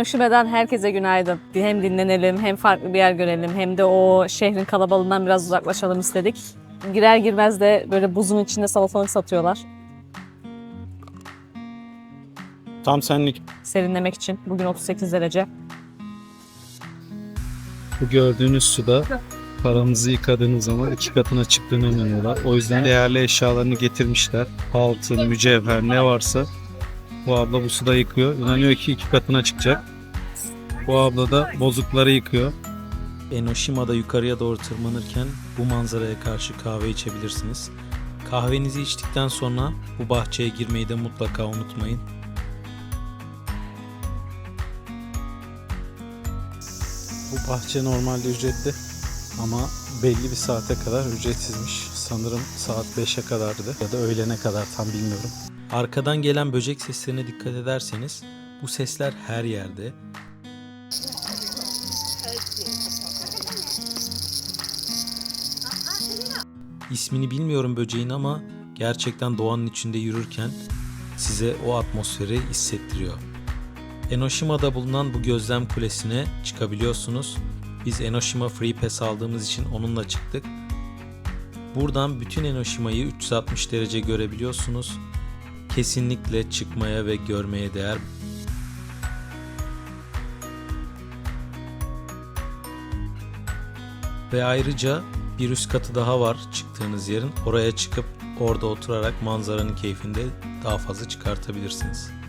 Enoşime'den herkese günaydın. Hem dinlenelim, hem farklı bir yer görelim, hem de o şehrin kalabalığından biraz uzaklaşalım istedik. Girer girmez de böyle buzun içinde salatalık satıyorlar. Tam senlik. Serinlemek için. Bugün 38 derece. Bu gördüğünüz suda paranızı yıkadığınız zaman iki katına çıktığını inanıyorlar. O yüzden değerli eşyalarını getirmişler. Altın, mücevher ne varsa bu abla bu suda yıkıyor. İnanıyor ki iki katına çıkacak. Bu abla da bozukları yıkıyor. Enoshima'da yukarıya doğru tırmanırken bu manzaraya karşı kahve içebilirsiniz. Kahvenizi içtikten sonra bu bahçeye girmeyi de mutlaka unutmayın. Bu bahçe normalde ücretli ama belli bir saate kadar ücretsizmiş. Sanırım saat 5'e kadardı ya da öğlene kadar tam bilmiyorum. Arkadan gelen böcek seslerine dikkat ederseniz bu sesler her yerde. İsmini bilmiyorum böceğin ama gerçekten doğanın içinde yürürken size o atmosferi hissettiriyor. Enoshima'da bulunan bu gözlem kulesine çıkabiliyorsunuz. Biz Enoshima Free Pass aldığımız için onunla çıktık. Buradan bütün Enoshima'yı 360 derece görebiliyorsunuz. Kesinlikle çıkmaya ve görmeye değer. Ve ayrıca bir üst katı daha var çıktığınız yerin. Oraya çıkıp orada oturarak manzaranın keyfini de daha fazla çıkartabilirsiniz.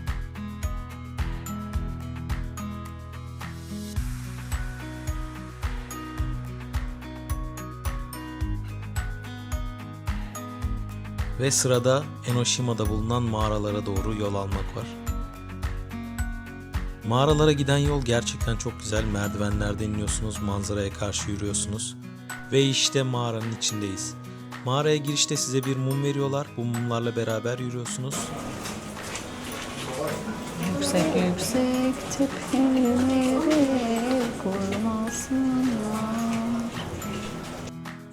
Ve sırada Enoshima'da bulunan mağaralara doğru yol almak var. Mağaralara giden yol gerçekten çok güzel. Merdivenlerden iniyorsunuz, manzaraya karşı yürüyorsunuz. Ve işte mağaranın içindeyiz. Mağaraya girişte size bir mum veriyorlar. Bu mumlarla beraber yürüyorsunuz. Yüksek yüksek tepeleri kurmasınlar.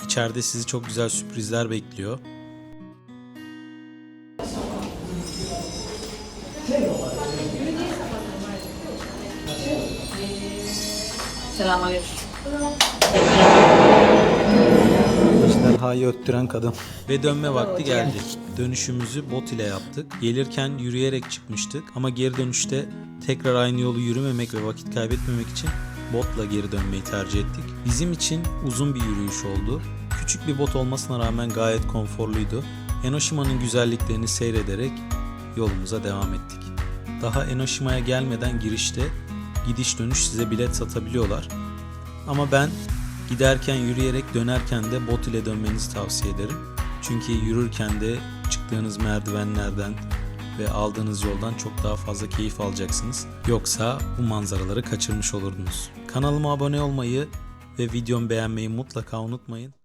İçeride sizi çok güzel sürprizler bekliyor. Selamünaleyküm. Ejderhayı öttüren kadın. Ve dönme vakti geldi. Dönüşümüzü bot ile yaptık. Gelirken yürüyerek çıkmıştık ama geri dönüşte tekrar aynı yolu yürümemek ve vakit kaybetmemek için botla geri dönmeyi tercih ettik. Bizim için uzun bir yürüyüş oldu. Küçük bir bot olmasına rağmen gayet konforluydu. Enoshima'nın güzelliklerini seyrederek yolumuza devam ettik. Daha Enoshima'ya gelmeden girişte gidiş dönüş size bilet satabiliyorlar. Ama ben giderken yürüyerek dönerken de bot ile dönmenizi tavsiye ederim. Çünkü yürürken de çıktığınız merdivenlerden ve aldığınız yoldan çok daha fazla keyif alacaksınız. Yoksa bu manzaraları kaçırmış olurdunuz. Kanalıma abone olmayı ve videomu beğenmeyi mutlaka unutmayın.